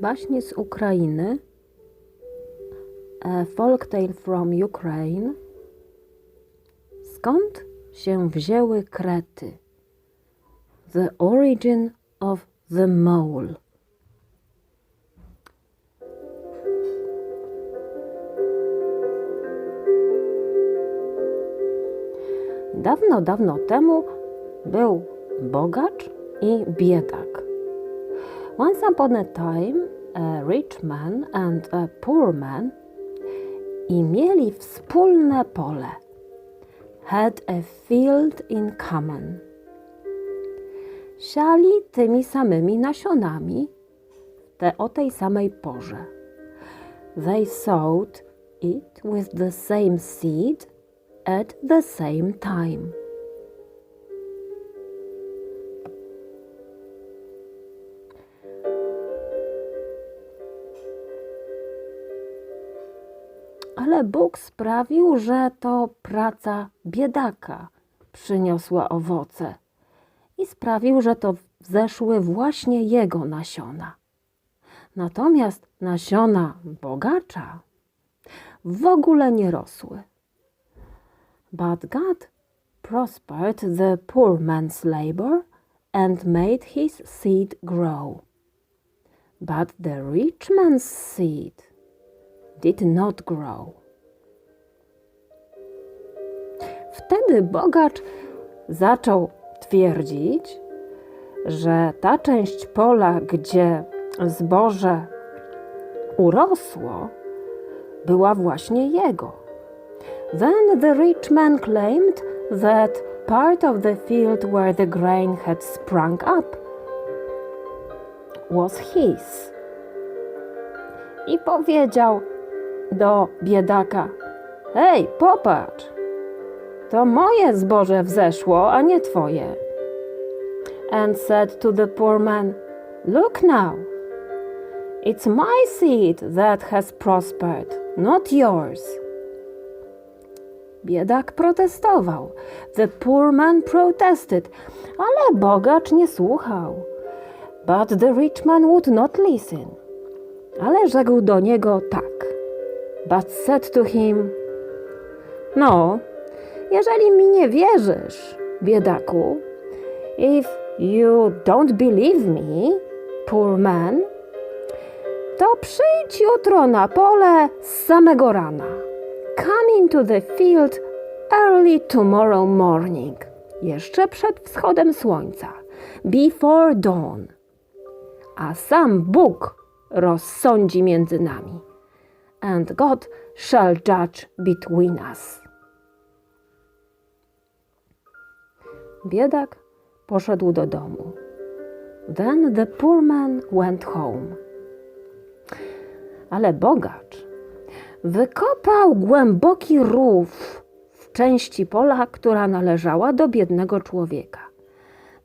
Baśnie z Ukrainy. A folktale from Ukraine. Skąd się wzięły krety? The origin of the mole. Dawno, dawno temu był bogacz i biedak. Once upon a time, a rich man and a poor man i mieli wspólne pole. Had a field in common. Siali tymi samymi nasionami te o tej samej porze. They sowed it with the same seed at the same time. Ale Bóg sprawił, że to praca biedaka przyniosła owoce i sprawił, że to wzeszły właśnie jego nasiona. Natomiast nasiona bogacza w ogóle nie rosły. But God prospered the poor man's labor and made his seed grow. But the rich man's seed did not grow. Wtedy bogacz zaczął twierdzić, że ta część pola, gdzie zboże urosło, była właśnie jego. Then the rich man claimed that part of the field where the grain had sprung up was his. I powiedział do biedaka: Hej, popatrz, to moje zboże wzeszło, a nie twoje. And said to the poor man: Look now, it's my seed that has prospered, not yours. Biedak protestował. The poor man protested, ale bogacz nie słuchał. But the rich man would not listen. Ale rzekł do niego tak. But said to him: No, jeżeli mi nie wierzysz, biedaku, if you don't believe me, poor man, to przyjdź jutro na pole z samego rana. Come into the field early tomorrow morning, jeszcze przed wschodem słońca, before dawn. A sam Bóg rozsądzi między nami. And God shall judge between us. Biedak poszedł do domu. Then the poor man went home. Ale bogacz wykopał głęboki rów w części pola, która należała do biednego człowieka.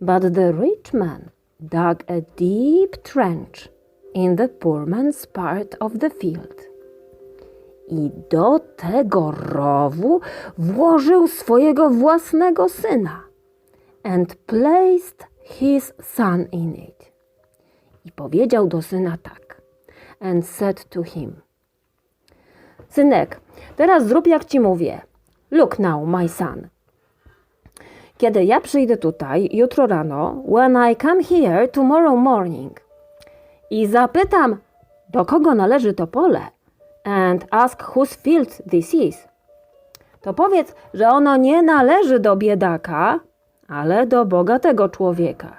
But the rich man dug a deep trench in the poor man's part of the field. I do tego rowu włożył swojego własnego syna and placed his son in it. I powiedział do syna tak. And said to him: Synek, teraz zrób jak ci mówię. Look now, my son. Kiedy ja przyjdę tutaj jutro rano, when I come here tomorrow morning, i zapytam, do kogo należy to pole, and ask whose field this is, to powiedz, że ono nie należy do biedaka, ale do bogatego człowieka.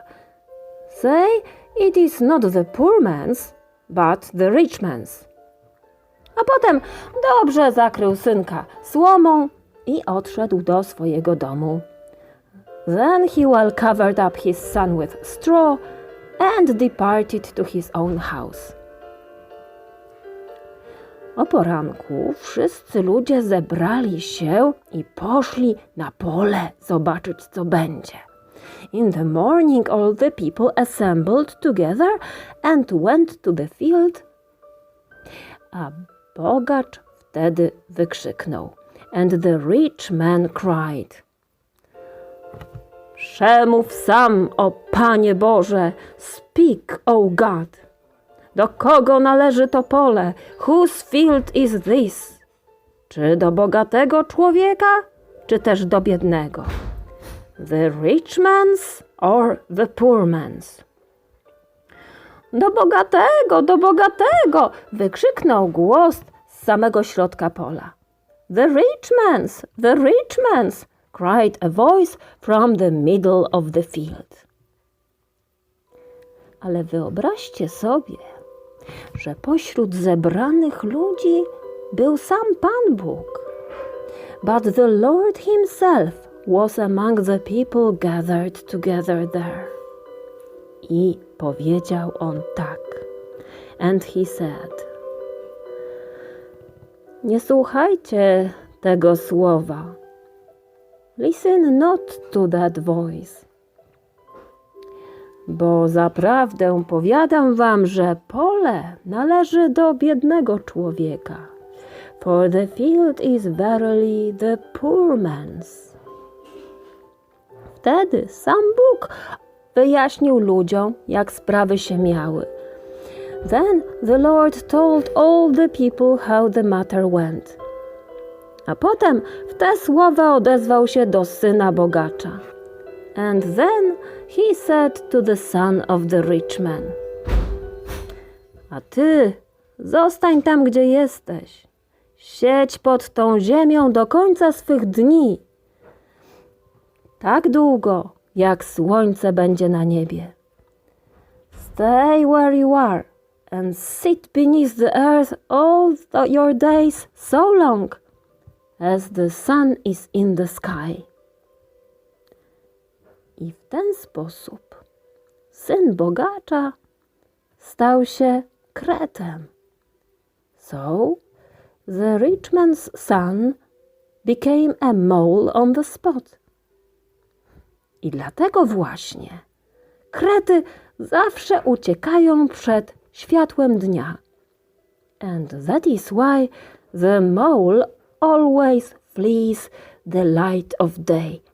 Say it is not the poor man's, but the rich man's. A potem dobrze zakrył synka słomą i odszedł do swojego domu. Then he well covered up his son with straw and departed to his own house. O poranku wszyscy ludzie zebrali się i poszli na pole zobaczyć, co będzie. In the morning all the people assembled together and went to the field. A bogacz wtedy wykrzyknął. And the rich man cried. Przemów sam, o Panie Boże, speak, O God. Do kogo należy to pole? Whose field is this? Czy do bogatego człowieka, czy też do biednego? The rich man's or the poor man's? Do bogatego, do bogatego! wykrzyknął głos z samego środka pola. The rich man's, the rich man's! cried a voice from the middle of the field. Ale wyobraźcie sobie, że pośród zebranych ludzi był sam Pan Bóg. But the Lord Himself was among the people gathered together there. I powiedział on tak. And he said: Nie słuchajcie tego słowa. Listen not to that voice. Bo zaprawdę powiadam wam, że pole należy do biednego człowieka. For the field is verily the poor man's. Wtedy sam Bóg wyjaśnił ludziom, jak sprawy się miały. Then the Lord told all the people how the matter went. A potem w te słowa odezwał się do syna bogacza. And then he said to the son of the rich man: A ty zostań tam, gdzie jesteś. Siedź pod tą ziemią do końca swych dni. Tak długo, jak słońce będzie na niebie. Stay where you are and sit beneath the earth all the- your days so long as the sun is in the sky. I w ten sposób syn bogacza stał się kretem. So the rich man's son became a mole on the spot. I dlatego właśnie krety zawsze uciekają przed światłem dnia. And that is why the mole always flees the light of day.